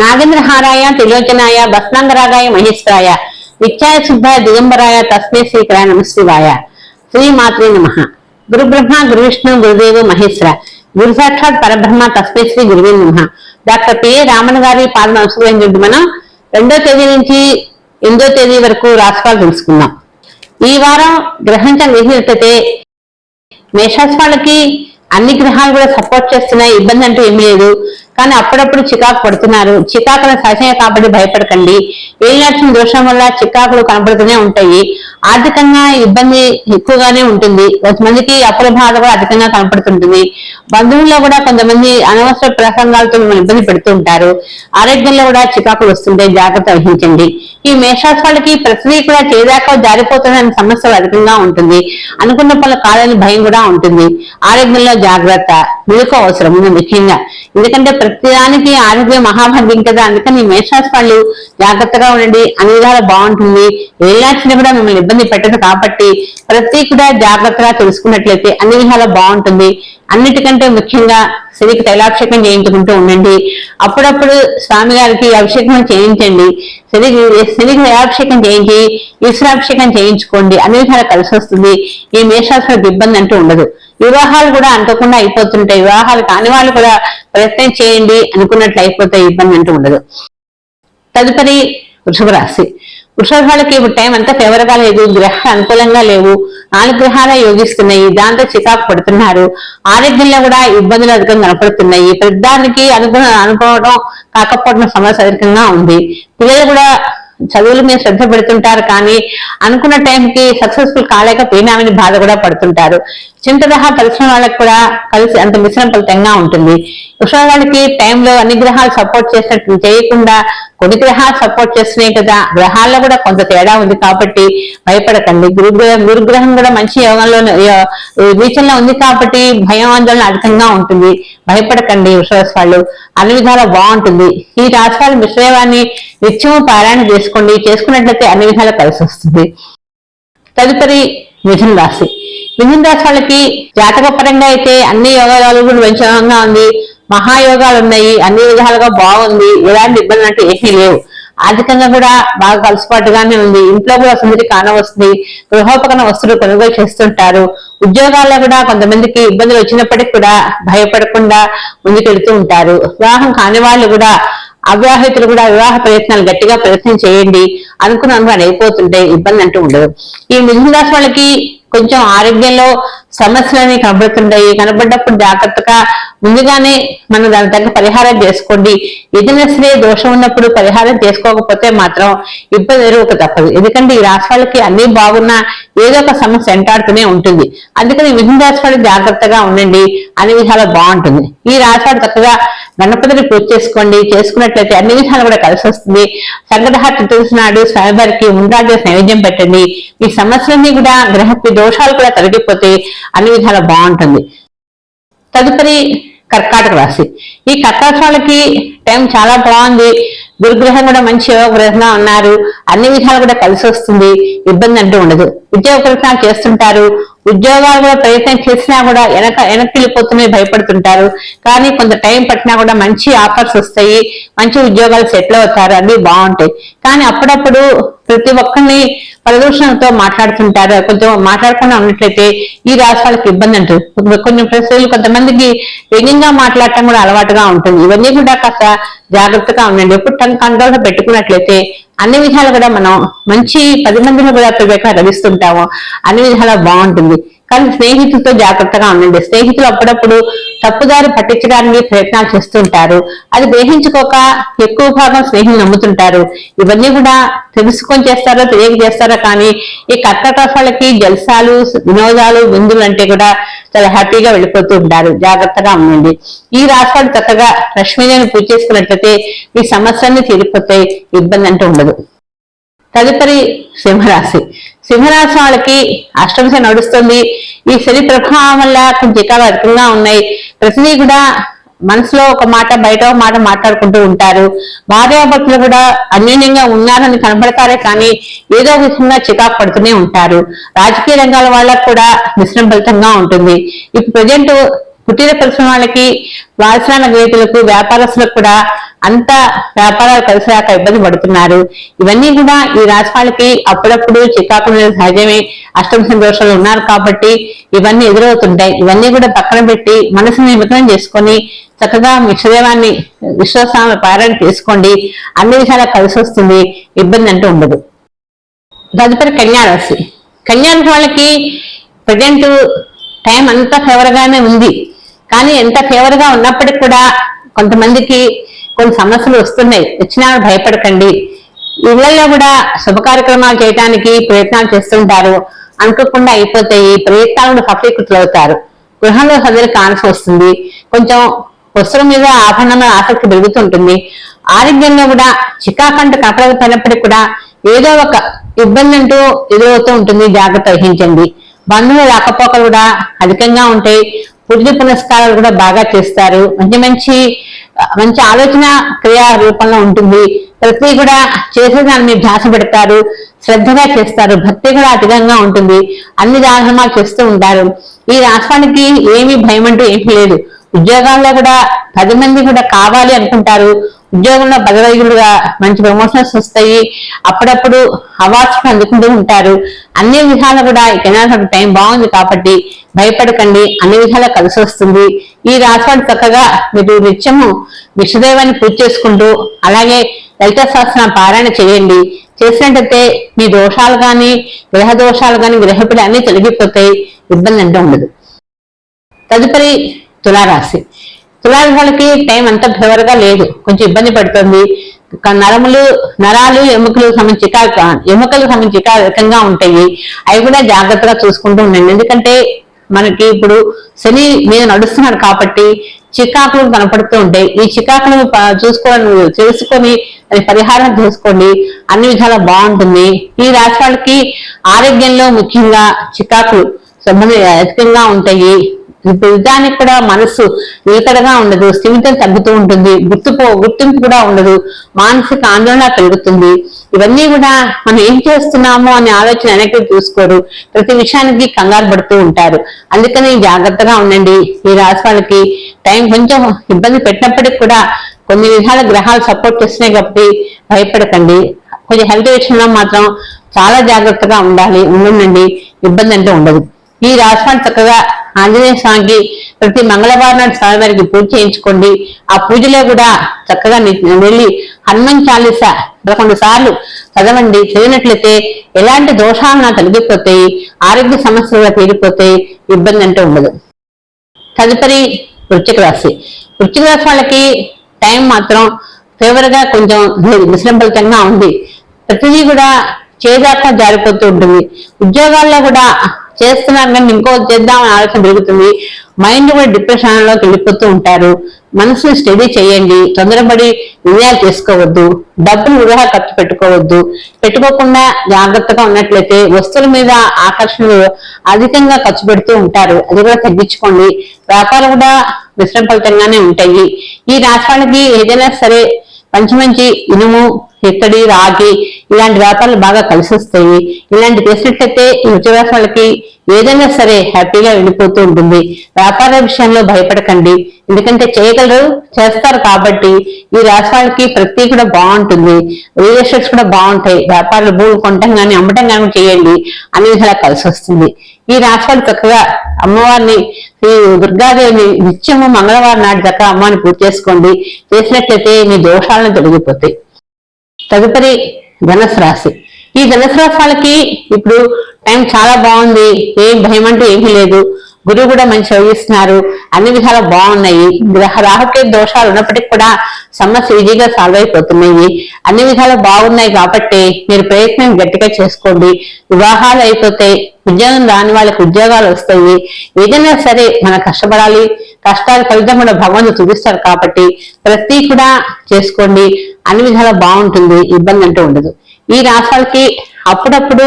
నాగేంద్రహారాయ త్రిలోచనాయ భస్నాంగరాగాయ మహేశ్వరాయ నిత్యాయ శుద్ధాయ దిగంబరాయ తస్మే శ్రీకరాయ నమశ్రీవాయ శ్రీ మాత్రే నమ. గురు బ్రహ్మ గురు విష్ణు గురుదేవు మహేశ్వర. గురు సాక్షాత్ పరబ్రహ్మ తస్మే శ్రీ గురువే నమ. డాక్టర్ పిఏ రామన్ గారి పాలన నమస్కరించి మనం. రెండో తేదీ నుంచి ఎనిమిదో తేదీ వరకు రాష్ట్రాలు తెలుసుకుందాం. ఈ వారం గ్రహించిన వేసినట్లయితే మేషాస్ వాళ్ళకి అన్ని గ్రహాలు కూడా సపోర్ట్ చేస్తున్నాయి. ఇబ్బంది అంటూ ఏమీ లేదు. కానీ అప్పుడప్పుడు చికాకు పడుతున్నారు. చికాకుల సహజమే కాబట్టి భయపడకండి. ఏలినక్షం దోషం వల్ల చికాకులు కనపడుతూనే ఉంటాయి. ఆర్థికంగా ఇబ్బంది ఎక్కువగానే ఉంటుంది. కొంతమందికి అప్పుల బాధ కూడా అధికంగా కనపడుతుంటుంది. బంధువుల్లో కూడా కొంతమంది అనవసర ప్రసంగాలతో మిమ్మల్ని ఇబ్బంది పెడుతూ ఉంటారు. ఆరోగ్యంలో కూడా చికాకులు వస్తుంటాయి జాగ్రత్త వహించండి. ఈ మేషాస్ వాళ్ళకి ప్రతిదీ కూడా చేదాకా జారిపోతుందనే సమస్య అధికంగా ఉంటుంది. అనుకున్న పనులు కాదని భయం కూడా ఉంటుంది. ఆరోగ్యంలో జాగ్రత్త. మెలకు అవసరం. ముఖ్యంగా. ఎందుకంటే ప్రతిదానికి ఆరోగ్యం మహాభాగ్యం కదా. అందుకని మేషరాశి వాళ్ళు జాగ్రత్తగా ఉండండి. అన్ని విధాలు బాగుంటుంది. వెళ్ళాల్సిన కూడా మిమ్మల్ని ఇబ్బంది పెట్టదు కాబట్టి ప్రతి కూడా జాగ్రత్తగా తెలుసుకున్నట్లయితే అన్ని విధాలు బాగుంటుంది. అన్నిటికంటే ముఖ్యంగా శనికి తైలాభిషేకం చేయించుకుంటూ ఉండండి. అప్పుడప్పుడు స్వామి గారికి అభిషేకం చేయించండి. శనికి శనికి తైలాభిషేకం చేయించి ఈశ్వరాభిషేకం చేయించుకోండి. అన్ని విధాలు కలిసి వస్తుంది ఈ మేషాసులకు ఇబ్బంది అంటూ ఉండదు. వివాహాలు కూడా అనుకోకుండా అయిపోతుంటాయి. వివాహాలు కాని వాళ్ళు కూడా ప్రయత్నం చేయండి అనుకున్నట్లు అయిపోతాయి ఇబ్బంది అంటూ ఉండదు. తదుపరి వృషభ రాశి. వృషభ వాళ్ళకి ఇప్పుడు టైం అంతా ఫేవర్గా లేదు గ్రహాలు అనుకూలంగా లేవు. నాలుగు గ్రహాలు యోగిస్తున్నాయి దాంతో చికాకు పడుతున్నారు. ఆరోగ్యంలో కూడా ఇబ్బందులు అధికంగా కనపడుతున్నాయి. పెద్దానికి అనుకున్న అనుకోవడం కాకపోవడం సమస్య అధికంగా ఉంది. పిల్లలు కూడా చదువుల మీద శ్రద్ధ పెడుతుంటారు కానీ అనుకున్న టైంకి సక్సెస్ఫుల్ కాలేకపోయినామని బాధ కూడా పడుతుంటారు. చింతదహ పరిశ్రమ వాళ్ళకి కూడా కలిసి అంత మిశ్రమ ఫలితంగా ఉంటుంది. వృషభ వాళ్ళకి టైంలో అన్ని గ్రహాలు సపోర్ట్ చేసినట్టు చేయకుండా కొన్ని గ్రహాలు సపోర్ట్ చేస్తున్నాయి కదా గ్రహాల్లో కూడా కొంత తేడా ఉంది కాబట్టి భయపడకండి. గురుగ్రహం గురుగ్రహం కూడా మంచి యోగంలో వీచంలో ఉంది కాబట్టి భయం ఆందోళన అధికంగా ఉంటుంది. భయపడకండి వృషభ వాళ్ళు. అన్ని విధాలా బాగుంటుంది. ఈ రాష్ట్రాలు విషయాన్ని నిత్యము పారాయణ చేసుకోండి. చేసుకున్నట్లయితే అన్ని విధాలు కలిసి వస్తుంది. తదుపరి మిథున రాశి. మిథున రాశి వాళ్ళకి జాతక పరంగా అయితే అన్ని యోగాలు కూడా మంచిగా ఉంది. మహాయోగాలు ఉన్నాయి. అన్ని విధాలుగా బాగుంది. ఎలాంటి ఇబ్బంది అంటే ఏమీ లేవు. ఆర్థికంగా కూడా బాగా కలిసిపాటుగానే ఉంది. ఇంట్లో కూడా సుందరి కాన వస్తుంది. గృహోపకరణ వస్తువులు కొనుగోలు చేస్తుంటారు. ఉద్యోగాల్లో కూడా కొంతమందికి ఇబ్బందులు వచ్చినప్పటికీ కూడా భయపడకుండా ముందుకెళ్తూ ఉంటారు. వివాహం కాని వాళ్ళు కూడా అవివాహితులు కూడా వివాహ ప్రయత్నాలు గట్టిగా ప్రయత్నం చేయండి అనుకున్న అనుకుని అయిపోతుంటే ఇబ్బంది అంటూ ఉండదు. ఈ మిథున రాశి వాళ్ళకి కొంచెం ఆరోగ్యంలో సమస్యలని కనబడుతుంటాయి. కనబడ్డప్పుడు జాగ్రత్తగా ముందుగానే మనం దాని తగ్గ పరిహారం చేసుకోండి. ఏదైనా సరే దోషం ఉన్నప్పుడు పరిహారం చేసుకోకపోతే మాత్రం ఇబ్బంది ఎరువుక తప్పదు. ఎందుకంటే ఈ రాశి వాళ్ళకి అన్ని బాగున్నా ఏదో ఒక సమస్య వెంటాడుతూనే ఉంటుంది. అందుకని మిథున రాశి వాళ్ళు జాగ్రత్తగా ఉండండి. అన్ని విధాలు బాగుంటుంది. ఈ రాశి వాళ్ళు చక్కగా గణపతిని పూజ చేసుకోండి. చేసుకున్నట్లయితే అన్ని విధాలు కూడా కలిసి వస్తుంది. సంగ్రహ తులసి నాడు స్వామివారికి ఉండాలి నైవేద్యం పెట్టండి. ఈ సమస్యలన్నీ కూడా గ్రహ దోషాలు కూడా తొలగిపోతే అన్ని విధాలు బాగుంటుంది. తదుపరి కర్కాటక రాశి. ఈ కర్కాటకాలకి టైం చాలా బాగుంది. గురుగ్రహం కూడా మంచి యోగ గ్రహంగా ఉన్నారు. అన్ని విధాలు కూడా కలిసి వస్తుంది. ఇబ్బంది అంటూ ఉండదు. ఉద్యోగ ప్రయత్నాలు చేస్తుంటారు. ఉద్యోగాలు కూడా ప్రయత్నం చేసినా కూడా వెనక వెనక్కి వెళ్ళిపోతున్నాయి భయపడుతుంటారు. కానీ కొంత టైం పట్టినా కూడా మంచి ఆఫర్స్ వస్తాయి. మంచి ఉద్యోగాలు సెటిల్ అవుతారు. అన్ని బాగుంటాయి. కానీ అప్పుడప్పుడు ప్రతి ఒక్కరిని ప్రదూషణతో మాట్లాడుతుంటారు. కొంచెం మాట్లాడకుండా ఉన్నట్లయితే ఈ రాష్ట్రాలకు ఇబ్బంది అంటారు కొన్ని ప్రశ్నలు కొంతమందికి వ్యంగ్యంగా మాట్లాడటం కూడా అలవాటుగా ఉంటుంది. ఇవన్నీ కూడా కాస్త జాగ్రత్తగా ఉండండి. ఎప్పుడు టన్ కంట్రోల్ పెట్టుకున్నట్లయితే అన్ని విధాలు కూడా మనం మంచి పది మందిని కూడా ప్రవేశ లభిస్తుంటాము. అన్ని విధాలా బాగుంటుంది. కానీ స్నేహితులతో జాగ్రత్తగా ఉండండి. స్నేహితులు అప్పుడప్పుడు తప్పుదారి పట్టించడానికి ప్రయత్నాలు చేస్తుంటారు. అది గ్రహించుకోక ఎక్కువ భాగం స్నేహితులు నమ్ముతుంటారు. ఇవన్నీ కూడా తెలుసుకొని చేస్తారో తెలియక చేస్తారో కానీ ఈ కర్కట వాళ్ళకి జల్సాలు వినోదాలు విందులు అంటే కూడా చాలా హ్యాపీగా వెళ్ళిపోతూ ఉంటారు. జాగ్రత్తగా ఉండండి. ఈ రాష్ట్రాలు చక్కగా లక్ష్మీదేవిని పూజ చేసుకున్నట్లయితే ఈ సమస్యలన్నీ తీరిపోతాయి. ఇబ్బంది అంటూ ఉండదు. తదుపరి సింహరాశి. సింహరాశి వాళ్ళకి అష్టమశ నడుస్తుంది. ఈ శని ప్రభావం వల్ల కొంచెం చికాలు అధికంగా ఉన్నాయి. ప్రతిదీ కూడా మనసులో ఒక మాట బయట ఒక మాట మాట్లాడుకుంటూ ఉంటారు. భార్యాభర్తలు కూడా అన్యోన్యంగా ఉన్నారని కనబడతారే కానీ ఏదో విధంగా చికాకు పడుతూనే ఉంటారు. రాజకీయ రంగాల వాళ్ళకు కూడా మిశ్రమ ఫలితంగా ఉంటుంది. ఇప్పుడు ప్రజెంట్ కుటీర పరిశ్రమ వాళ్ళకి వారసనాల వ్యాపారస్తులకు కూడా అంత వ్యాపారాలు కలిసి రాక ఇబ్బంది పడుతున్నారు. ఇవన్నీ కూడా ఈ రాశి అప్పుడప్పుడు చికాకు సహజమే. అష్టమ దోషాలు ఉన్నారు కాబట్టి ఇవన్నీ ఎదురవుతుంటాయి. ఇవన్నీ కూడా పక్కన పెట్టి మనసుని నిమగ్నం చేసుకొని చక్కగా విశ్వదేవాన్ని విశ్వస్వామి పారాయణ చేసుకోండి. అన్ని విషయాలు కలిసి వస్తుంది. ఇబ్బంది అంటూ ఉండదు. తదుపరి కన్యా రాశి. వాళ్ళకి ప్రజెంట్ టైం అంతా ఫేవర్ గానే ఉంది. కానీ ఎంత ఫేవర్గా ఉన్నప్పటికి కూడా కొంతమందికి కొన్ని సమస్యలు వస్తున్నాయి. వచ్చినా భయపడకండి. ఇళ్ళలో కూడా శుభ కార్యక్రమాలు చేయడానికి ప్రయత్నాలు చేస్తుంటారు. అనుకోకుండా అయిపోతాయి. ప్రయత్నాలు కూడా అవుతారు గృహంలో సదరికి కాన్సి వస్తుంది. కొంచెం వస్త్రం మీద ఆభరణంలో ఆసక్తి పెరుగుతుంటుంది. ఆరోగ్యంలో కూడా చికాకంట కనపడకపోయినప్పటికీ కూడా ఏదో ఒక ఇబ్బంది అంటూ ఎదురవుతూ ఉంటుంది. జాగ్రత్త వహించండి. బంధువులు రాకపోకలు కూడా అధికంగా ఉంటాయి. పూజ పునస్కారాలు కూడా బాగా చేస్తారు. మంచి మంచి మంచి ఆలోచన క్రియా రూపంలో ఉంటుంది. ప్రతి కూడా చేసే దాన్ని మీరు ధ్యాస పెడతారు శ్రద్ధగా చేస్తారు భక్తి కూడా అధికంగా ఉంటుంది. అన్ని దానమాలు చేస్తూ ఉంటారు. ఈ రాష్ట్రానికి ఏమి భయం అంటూ ఏమీ లేదు. ఉద్యోగాల్లో కూడా పది మంది కూడా కావాలి అనుకుంటారు. ఉద్యోగంలో పదవైదులుగా మంచి ప్రమోషన్స్ వస్తాయి. అప్పుడప్పుడు అవార్డ్స్ అందుకుంటూ ఉంటారు. అన్ని విధాలు కూడా ఈ కెనాల్ టైం బాగుంది కాబట్టి భయపడకండి. అన్ని విధాలా కలిసి వస్తుంది. ఈ రాశివాడు చక్కగా మీరు నిత్యము విష్ణుదేవాన్ని పూజ చేసుకుంటూ అలాగే లలిత శాస్త్ర పారాయణ చేయండి. చేసినట్టయితే మీ దోషాలు కానీ గ్రహ దోషాలు కానీ గ్రహపిడి అన్ని తొలగిపోతాయి. ఇబ్బంది అంటూ ఉండదు. తదుపరి తులారాశి. తులారాశి టైం అంత ఫేవర్గా లేదు. కొంచెం ఇబ్బంది పడుతుంది. నరములు నరాలు ఎముకలు సంబంధించి ఎముకలు సంబంధించి రకంగా ఉంటాయి. అవి కూడా జాగ్రత్తగా చూసుకుంటూ ఉండండి. ఎందుకంటే మనకి ఇప్పుడు శని మీద నడుస్తున్నాడు కాబట్టి చికాకులు కనపడుతూ ఉంటాయి. ఈ చికాకులు చూసుకోవడం తెలుసుకొని అది పరిహారం చేసుకోండి. అన్ని విధాలా బాగుంటుంది. ఈ రాశి ఆరోగ్యంలో ముఖ్యంగా చికాకులు సంబంధ అధికంగా ఉంటాయి. నిజానికి కూడా మనసు నిలకడగా ఉండదు స్థిమితం తగ్గుతూ ఉంటుంది గుర్తుపో గుర్తింపు కూడా ఉండదు మానసిక ఆందోళన పెరుగుతుంది. ఇవన్నీ కూడా మనం ఏం చేస్తున్నామో అనే ఆలోచన వెనక్కి చూసుకోరు ప్రతి విషయానికి కంగారు పడుతూ ఉంటారు. అందుకని జాగ్రత్తగా ఉండండి. ఈ రాశి వాళ్ళకి టైం కొంచెం ఇబ్బంది పెట్టినప్పటికి కూడా కొన్ని విధాల గ్రహాలు సపోర్ట్ చేస్తున్నాయి కాబట్టి భయపడకండి. కొంచెం హెల్త్ విషయంలో మాత్రం చాలా జాగ్రత్తగా ఉండాలి ఉండండి. ఇబ్బంది అంటే ఉండదు. ఈ రాష్ట్రాన్ని చక్కగా ఆంజనేయ స్వామికి ప్రతి మంగళవారం నాడు స్వామివారికి పూజ చేయించుకోండి. ఆ పూజలో కూడా చక్కగా వెళ్ళి హనుమన్ చాలీస పదకొండు సార్లు చదవండి. చదివినట్లయితే ఎలాంటి దోషాలను తొలగిపోతాయి ఆరోగ్య సమస్యలు తీరిపోతాయి ఇబ్బంది అంటూ ఉండదు. తదుపరి వృశ్చిక రాశి. వృశ్చిక రాశి వాళ్ళకి టైం మాత్రం తీవ్రగా కొంచెం మిశ్రమ ఉంది. ప్రతిదీ కూడా చేదాకా జారిపోతూ ఉంటుంది. ఉద్యోగాల్లో కూడా చేస్తున్నారు కానీ ఇంకో చేద్దామని ఆలోచన పెరుగుతుంది. మైండ్ కూడా డిప్రెషన్లోకి వెళ్ళిపోతూ ఉంటారు. మనసుని స్టడీ చేయండి. తొందరపడి నిర్ణయాలు చేసుకోవద్దు. డబ్బులు వృధా ఖర్చు పెట్టుకోవద్దు. పెట్టుకోకుండా జాగ్రత్తగా ఉన్నట్లయితే వస్తువుల మీద ఆకర్షణలు అధికంగా ఖర్చు పెడుతూ ఉంటారు. అది కూడా తగ్గించుకోండి. వ్యాపారం కూడా మిశ్రమ ఫలితంగానే ఉంటాయి. ఈ రాష్ట్రాలకి ఏదైనా సరే మంచి మంచి ఇనుము ఇత్తడి రాగి ఇలాంటి వ్యాపారాలు బాగా కలిసి వస్తాయి ఇలాంటి చేసినట్లయితే ఈ ఉద్యోగ ఏదైనా సరే హ్యాపీగా వెళ్ళిపోతూ ఉంటుంది. వ్యాపార విషయంలో భయపడకండి. ఎందుకంటే చేయగలరు చేస్తారు కాబట్టి ఈ రాష్ట్రాలకి ప్రతి కూడా బాగుంటుంది. రియల్ ఎస్టేట్స్ కూడా బాగుంటాయి. వ్యాపారాలు భూములు కొనటం కానీ అమ్మటం కానీ చేయండి. అన్ని విధాలా కలిసి వస్తుంది ఈ రాష్ట్రాలు చక్కగా అమ్మవారిని ఈ దుర్గాదేవిని నిత్యము మంగళవారం నాటి చక్కగా అమ్మని పూర్తి చేసుకోండి. చేసినట్లయితే మీ దోషాలను తొలగిపోతాయి. తదుపరి ధనసు రాశి. ఈ ధనసు రాశి వాళ్ళకి ఇప్పుడు టైం చాలా బాగుంది. ఏం భయం అంటే ఏమీ లేదు. గురువు కూడా మంచి చదివిస్తున్నారు అన్ని విధాలు బాగున్నాయి. గ్రహ రాహుకే దోషాలు ఉన్నప్పటికీ కూడా సమస్య ఈజీగా సాల్వ్ అయిపోతున్నాయి. అన్ని విధాలు బాగున్నాయి కాబట్టి మీరు ప్రయత్నం గట్టిగా చేసుకోండి. వివాహాలు అయిపోతే ఉద్యోగం రాని వాళ్ళకి ఉద్యోగాలు వస్తాయి. ఏదైనా సరే మనం కష్టపడాలి. కష్టాలు ఫలితం కూడా భగవంతుడు చూపిస్తారు కాబట్టి ప్రతి కూడా చేసుకోండి. అన్ని విధాలు బాగుంటుంది. ఇబ్బంది అంటూ ఉండదు. ఈ రాష్ట్రాలకి అప్పుడప్పుడు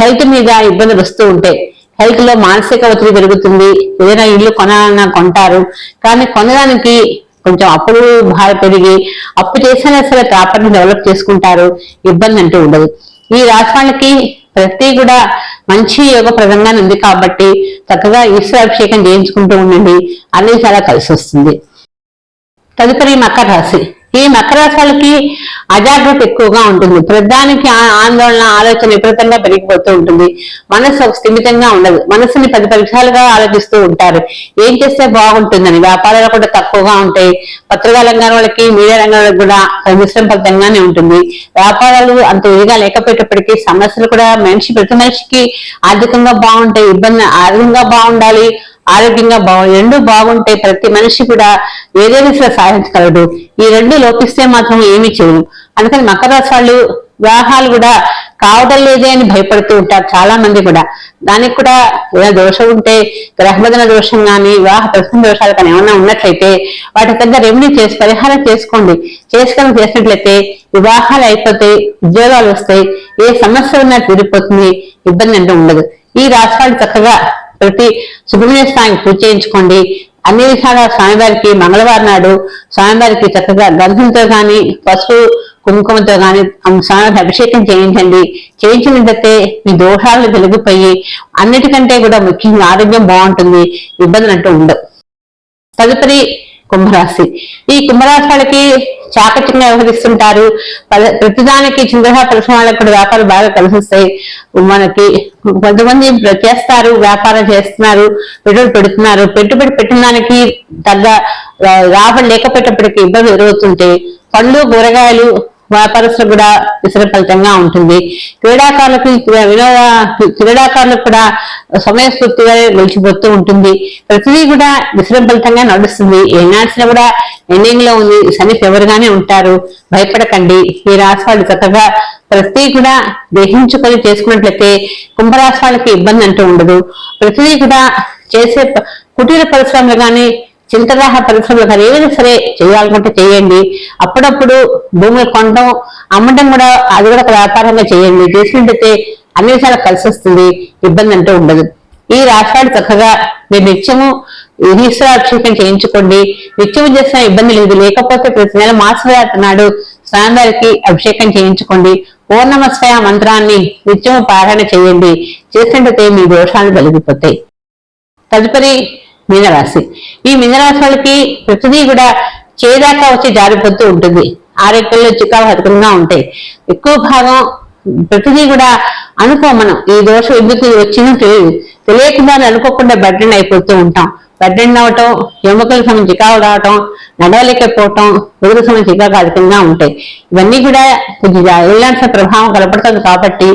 హెల్త్ మీద ఇబ్బందులు వస్తూ ఉంటాయి. హెల్త్లో మానసిక ఒత్తిడి పెరుగుతుంది. ఏదైనా ఇల్లు కొనాలన్నా కొంటారు. కానీ కొనడానికి కొంచెం అప్పులు బాధ పెరిగి అప్పు చేసినా సరే ప్రాపర్టీ డెవలప్ చేసుకుంటారు. ఇబ్బంది అంటూ ఉండదు. ఈ రాష్ట్రానికి ప్రతి కూడా మంచి యోగప్రదంగా ఉంది కాబట్టి చక్కగా ఈశ్వరాభిషేకం చేయించుకుంటూ ఉండండి. అన్ని చాలా కలిసి వస్తుంది. తదుపరి మకర రాశి. ఈ మకర రాశి అజాగ్రత్త ఎక్కువగా ఉంటుంది. ప్రధానికి ఆందోళన ఆలోచన విపరీతంగా పెరిగిపోతూ ఉంటుంది. మనసు ఒక స్థిమితంగా ఉండదు. మనసుని పది పరీక్షాలుగా ఆలోచిస్తూ ఉంటారు. ఏం చేస్తే బాగుంటుందని? వ్యాపారాలు కూడా తక్కువగా ఉంటాయి. పత్రికా రంగం వాళ్ళకి మీడియా రంగాలకు కూడా మిశ్రమ ఫలితంగానే ఉంటుంది. వ్యాపారాలు అంత ఇదిగా లేకపోయేటప్పటికీ సమస్యలు కూడా మనిషి ప్రతి మనిషికి ఆర్థికంగా బాగుంటాయి. ఇబ్బంది ఆర్థికంగా బాగుండాలి. ఆరోగ్యంగా బాగు రెండు బాగుంటే ప్రతి మనిషి కూడా వేరే సరే సాధించగలడు. ఈ రెండు లోపిస్తే మాత్రం ఏమీ చేయదు అందుకని మకర రాశి వాళ్ళు వివాహాలు కూడా కావడం లేదే అని భయపడుతూ ఉంటారు చాలా మంది కూడా. దానికి కూడా ఏదైనా దోషం ఉంటే గ్రహబదన దోషం కానీ వివాహ ప్రస్తుతం దోషాలు కానీ ఏమైనా ఉన్నట్లయితే వాటి పెద్ద రెమెడీ చేసి పరిహారం చేసుకోండి. చేసుకొని చేసినట్లయితే వివాహాలు అయిపోతే ఉద్యోగాలు వస్తాయి ఏ సమస్య ఉన్నా తీరిపోతుంది ఇబ్బంది అంటూ ఉండదు. ఈ రాష్ట్రాలు చక్కగా ప్రతి సుబ్రహ్మణ్య స్వామికి పూజ చేయించుకోండి. అన్ని విధాలా స్వామివారికి మంగళవారం నాడు స్వామివారికి చక్కగా గంధంతో కానీ పసుపు కుంకుమతో కానీ స్వామివారికి అభిషేకం చేయించండి. చేయించినట్లయితే మీ దోషాలు తొలగిపోయి అన్నిటికంటే కూడా ముఖ్యంగా ఆరోగ్యం బాగుంటుంది ఇబ్బందులు అంటూ ఉండవు. తదుపరి కుంభరాశి. ఈ కుంభరాశి వాళ్ళకి చాకచక్యంగా వ్యవహరిస్తుంటారు. ప్రతిదానికి చిన్నగా పరిశ్రమలకు కూడా వ్యాపారాలు బాగా కలిసిస్తాయి. మనకి కొంతమంది చేస్తారు వ్యాపారం చేస్తున్నారు పెట్టుబడి పెడుతున్నారు. పెట్టుబడి పెట్టిన దానికి తగ్గ రాబడి లేకపోయేటప్పటికి ఇబ్బంది ఎదురవుతుంటే పళ్ళు కూరగాయలు వ్యాపారస్తులు కూడా విసర ఫలితంగా ఉంటుంది. క్రీడాకారులకు వినోద క్రీడాకారులకు కూడా సమయస్ఫూర్తిగా గెలిచిపోతూ ఉంటుంది. ప్రతిదీ కూడా విసరం ఫలితంగా నడుస్తుంది. ఏ నడిచినా కూడా ఎండింగ్లో ఉంది శని ఫేవర్గానే ఉంటారు. భయపడకండి. ఈ రాశి వాళ్ళు చక్కగా ప్రతి కూడా గ్రహించుకొని చేసుకున్నట్లయితే కుంభరాశి వాళ్ళకి ఇబ్బంది అంటూ ఉండదు. ప్రతిదీ కూడా చేసే కుటీర పరిశ్రమలు కానీ చింతదాహ పరిశ్రమలు కానీ ఏదైనా సరే చేయాలనుకుంటే చేయండి. అప్పుడప్పుడు భూములు కొనడం అమ్మడం కూడా అది కూడా ఒక వ్యాపారంగా చేయండి. చేసినట్టయితే అన్ని విషయాలు కలిసి వస్తుంది ఇబ్బంది అంటూ ఉండదు. ఈ రాష్ట్రాలు చక్కగా మీరు నిత్యము ఈశ్వరాభిషేకం చేయించుకోండి. నిత్యము చేసిన ఇబ్బంది లేదు. లేకపోతే ప్రతి నెల మాసరాత్రి నాడు స్వామివారికి అభిషేకం చేయించుకోండి. పూర్ణమస్వయ మంత్రాన్ని నిత్యము పారాయణ చేయండి. చేసినట్టయితే మీ దోషాలు కలిగిపోతాయి తదుపరి మీనరాశి. ఈ మీనరాశి వాళ్ళకి ప్రతిదీ కూడా చేదాకా వచ్చి జారిపోతూ ఉంటుంది. ఆరోగ్యంలో చికాకు అధికంగా ఉంటాయి. ఎక్కువ భాగం ప్రతిదీ కూడా అనుకో మనం ఈ దోషం ఎందుకు వచ్చిందో తెలియదు. తెలియకుండా అనుకోకుండా బెడ్రన్ అయిపోతూ ఉంటాం. బెడ్రన్ అవటం ఎముకల సమయం చికాకు రావటం నడవలేకపోవటం ఎదురు సమయం చికాకు అధికంగా ఉంటాయి. ఇవన్నీ కూడా కొంచెం ఇలాంటి ప్రభావం కనపడుతుంది కాబట్టి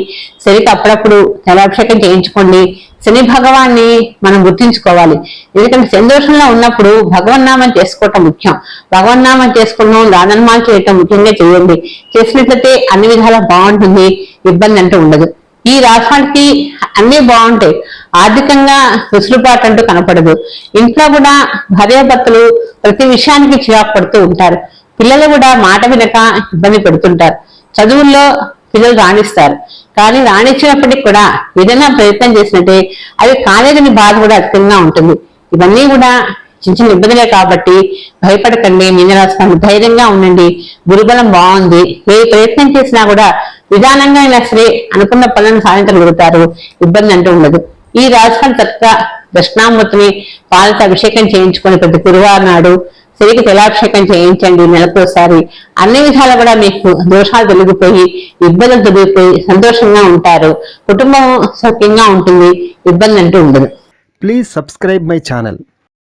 సరిగ్గా అప్పుడప్పుడు తలాభిషేకం చేయించుకోండి. శని భగవాన్ని మనం గుర్తించుకోవాలి. ఎందుకంటే సంతోషంలో ఉన్నప్పుడు భగవన్నామం చేసుకోవటం ముఖ్యం. భగవన్నామం చేసుకున్నాం దానన్మాలు చేయటం ముఖ్యంగా చేయండి. చేసినట్లయితే అన్ని విధాలా బాగుంటుంది ఇబ్బంది అంటూ ఉండదు. ఈ రాష్ట్రానికి అన్ని బాగుంటాయి. ఆర్థికంగా వెసులుబాటు అంటూ కనపడదు. ఇంట్లో కూడా భార్యాభర్తలు ప్రతి విషయానికి చిరాకు పడుతూ ఉంటారు. పిల్లలు కూడా మాట వినక ఇబ్బంది పెడుతుంటారు. చదువుల్లో పిల్లలు రాణిస్తారు. కానీ రాణించినప్పటికీ కూడా ఏదైనా ప్రయత్నం చేసినట్టే అవి కాలేదని బాధ కూడా అధికంగా ఉంటుంది. ఇవన్నీ కూడా చిన్న చిన్న ఇబ్బందులే కాబట్టి భయపడకండి మీనరాశి ధైర్యంగా ఉండండి గురుబలం బాగుంది. ఏ ప్రయత్నం చేసినా కూడా విధానంగా అయినా సరే అనుకున్న పనులను సాధించగలుగుతారు. ఇబ్బంది అంటూ ఉండదు. ఈ రాజస్థాన్ చక్కగా దక్షిణామూర్తిని పాలతో అభిషేకం చేయించుకొని ప్రతి గురువారం నాడు సరిగ్గా జలాభిషేకం చేయించండి నెలకోసారి అన్ని విధాలు కూడా మీకు దోషాలు తొలగిపోయి ఇబ్బందులు తొలగిపోయి సంతోషంగా ఉంటారు. కుటుంబం సౌఖ్యంగా ఉంటుంది ఇబ్బంది అంటూ ఉండదు. Please subscribe my channel